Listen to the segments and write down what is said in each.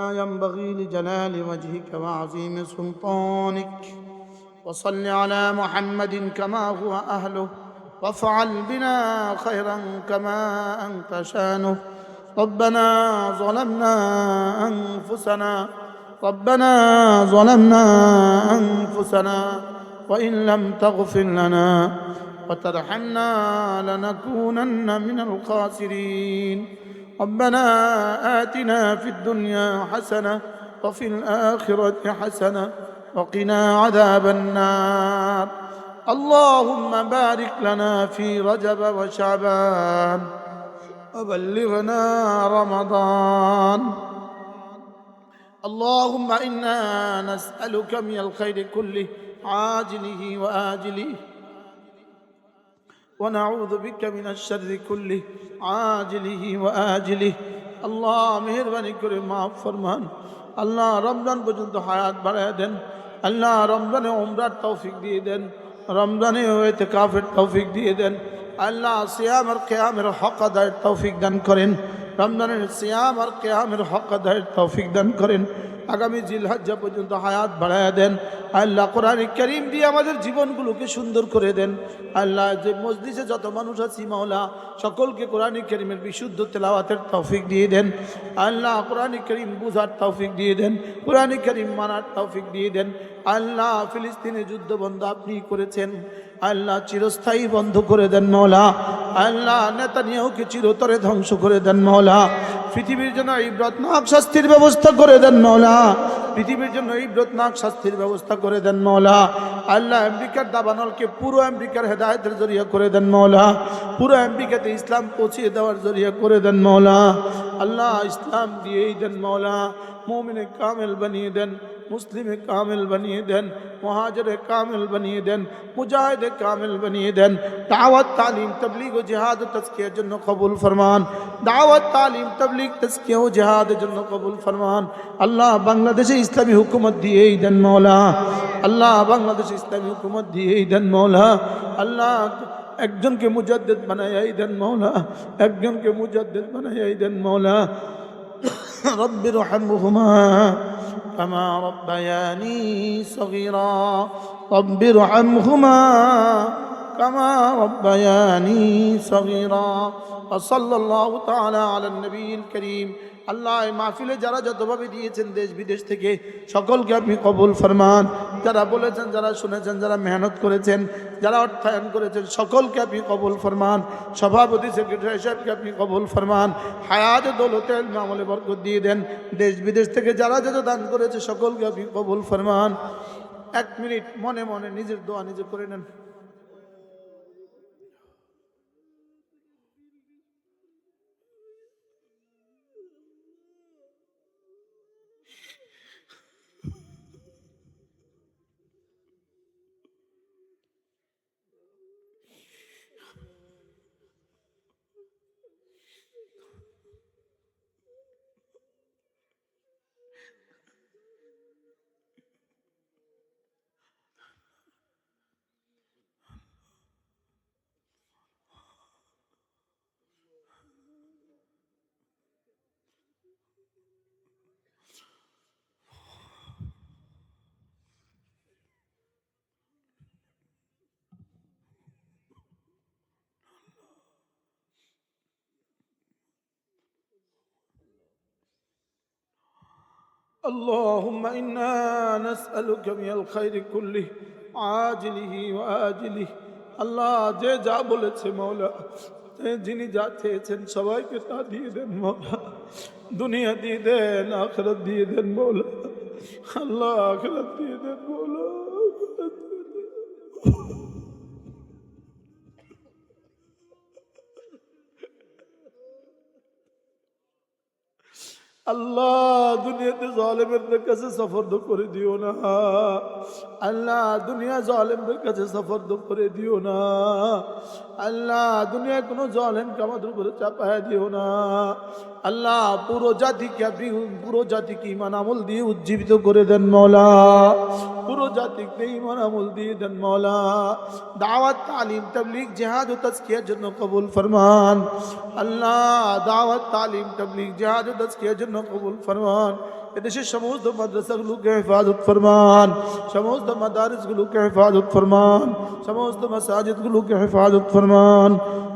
ينبغي لجلال وجهك وعظيم سلطانك. وصل على محمد كما هو أهله. وافعل بنا خيرا كما أنت شأنه. ربنا ظلمنا أنفسنا. ربنا ظلمنا أنفسنا. وإن لم تغفر لنا وترحمنا لنكونن من الخاسرين. ربنا آتنا في الدنيا حسنة وفي الآخرة حسنة وقنا عذاب النار. اللهم بارك لنا في رجب وشعبان وبلغنا رمضان. اللهم إنا نسألك من الخير كله عاجله وآجله. ونعوذ بك من الشر كله عاجله وآجله আল্লাহ মেহরবানি করে মাফ ফরমান আল্লাহ রমজান পর্যন্ত হায়াত বাড়ায় দেন আল্লাহ রমজানে ওমরার তৌফিক দিয়ে দেন রমজানে হয়েতে কাফের তৌফিক দিয়ে দেন আল্লাহ সিয়াম আর কেয়ামের হক আদায়ের তৌফিক দান করেন রমজানের সিয়াম আর কেয়ামের হক আদায়ের তৌফিক দান করেন আগামী জিলহাজ্জা পর্যন্ত হায়াত বাড়ায় দেন। আল্লাহ কোরআন করিম দিয়ে আমাদের জীবনগুলোকে সুন্দর করে দেন। আল্লাহ যে মসজিদে যত মানুষ আছি মাওলা, সকলকে কোরআন করিমের বিশুদ্ধ তেলাওয়াতের তৌফিক দিয়ে দেন। আল্লাহ কোরআন করিম বুঝার তৌফিক দিয়ে দেন, কোরআন করিম মানার তৌফিক দিয়ে দেন। আল্লাহ ফিলিস্তিনে যুদ্ধ বন্ধ আপনি করেছেন। আল্লাহ চিরস্থায়ী বন্ধ করে দেন মৌলা। আল্লাহ নেতানিয়াহুকে চিরতরে ধ্বংস করে দেন মৌলা। পৃথিবীর জন্য ইব্রতনাক শাস্তির ব্যবস্থা করে দেন মৌলা। পৃথিবীর জন্য ইব্রতনাক শাস্তির ব্যবস্থা করে দেন মৌলা। আল্লাহ আমেরিকার দাবানলকে পুরো আমেরিকার হেদায়তের জরিয়া করে দেন মৌলা। পুরো আমেরিকাতে ইসলাম পৌঁছিয়ে দেওয়ার জরিয়া করে দেন মৌলা। আল্লাহ ইসলাম দিয়েই দেন মৌলা। মোমিনে কামেল বানিয়ে দেন। মুসলিমে কামেল বানিয়ে দেন, মহাজরে কামেল বানিয়ে দেন, মুজাহিদে কামেল বানিয়ে দেন। দাওয়াত, তালিম, তবলিগ ও জেহাদ তস্কিয়ার জন্য কবুল ফরমান। দাওয়াত, তালিম, তবলিগ তস্কিয়া ও জেহাদের জন্য কবুল ফরমান। আল্লাহ বাংলাদেশে ইসলামী হুকুমত দিয়েই দেন মৌলা। আল্লাহ বাংলাদেশে ইসলামী হুকুমত দিয়েই দেন মৌলা। আল্লাহ একজনকে মুজাদ্দেদ বানাই দেন মৌলা। একজনকে মুজাদ্দেদ বানাই দেন মৌলা। রব্বির রহমহুমা। كما ربياني صغيرا. رب ارحمهما كما ربياني صغيرا وصلى الله تعالى على النبي الكريم আল্লাহ এই মাহফিলে যারা যতভাবে দিয়েছেন দেশ বিদেশ থেকে সকলকে আপনি কবুল ফরমান যারা বলেছেন যারা শুনেছেন যারা মেহনত করেছেন যারা অর্থায়ন করেছেন সকলকে আপনি কবুল ফরমান সভাপতি সেক্রেটারি সাহেবকে আপনি কবুল ফরমান হায়াত দৌলতে আমলে বরকত দিয়ে দেন দেশ বিদেশ থেকে যারা যত দান করেছে সকলকে আপনি কবুল ফরমান এক মিনিট মনে মনে নিজের দোয়া নিজে করে নেন اللهم إنا نسألك من الخير كله عاجله وآجله আল্লাহ যে যা বলেছে মৌলা যে যিনি যা চেয়েছেন সবাইকে তা দিয়ে দেন মৌলা দুনিয়া দিয়ে দেন আখরাত দিয়ে দেন মৌলা আল্লাহ আখরাত দিয়ে দেন মৌলা আল্লাহ দুনিয়াতে জালেমের কাছে সফর্দ করে দিও না আল্লাহ দুনিয়া জালেমদের কাছে সফর্দ করে দিও না। আল্লাহ দুনিয়ায় কোনো জালেমকে আমাদের উপরে চাপায় দিও না। আল্লাহ পুরো জাতিকে আপনি পুরো জাতিকে ইমান আমল দিয়ে উজ্জীবিত করে দেন মৌলা। পুরো জাতিকে ইমান আমল দিয়ে দেন মৌলা। দাওয়াত, তালিম, তবলিগ, জেহাদ ও তস্কিয়ার জন্য কবুল ফরমান। আল্লাহ দাওয়াত, তালিম, তবলিগ, জেহাদ ও তস্কিয়ার জন্য কবুল ফরমান। এদেশের সমস্ত মাদ্রাসাগুলোকে হেফাজত ফরমান সমস্ত মাদারিসগুলোকে হেফাজত ফরমান সমস্ত মাসাজিদগুলোকে হেফাজত ফরমান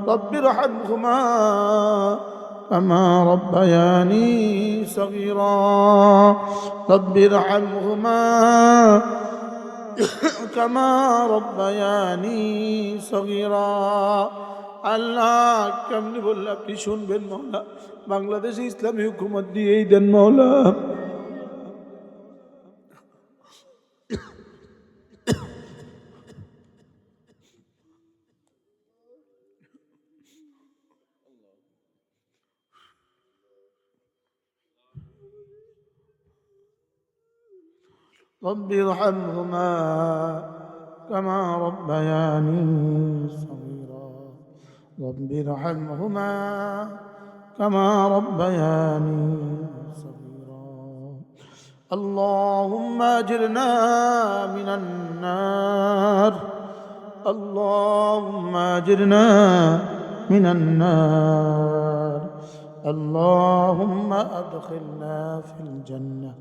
রব্বির রহমহুমা كما ربياني صغيرا رب ارحمهما كما ربياني صغيرا আল্লাহ কেমনি বললে আপনি শুনবেন মৌলা বাংলাদেশে ইসলামী হুকুমত দিয়েই দেন মৌলা رب ارحمهما كما ربياني صغيرا. رب ارحمهما كما ربياني صغيرا. اللهم اجرنا من النار. اللهم اجرنا من النار. اللهم أدخلنا في الجنة.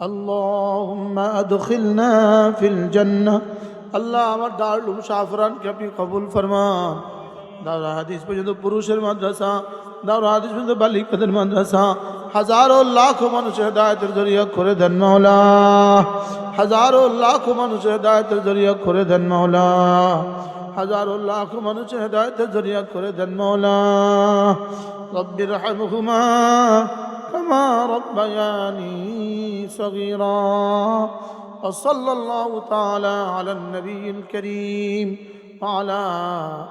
اللهم ادخلنا في الجنه আল্লাহ আমার দারুল শাহফরানকে আপনি কবুল ফরমান দাওরা হাদিস পর্যন্ত পুরুষের মাদ্রাসা দাওরা হাদিস পর্যন্ত বালিকাদের মাদ্রাসা হাজারো লাখ মানুষের হেদায়তের জরিয়া করে দেন মাওলা হাজারো লাখ মানুষের হেদায়তের জরিয়া করে দেন মাওলা হাজারো লাখ মানুষের হেদায়তের জরিয়া করে দেন মাওলা রব্বির রহমহুমা كما ربياني صغيرا. وصلى الله تعالى على النبي الكريم وعلى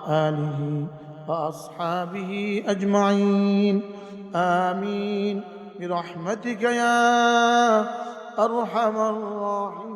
آله وأصحابه أجمعين. آمين. برحمتك يا أرحم الراحمين.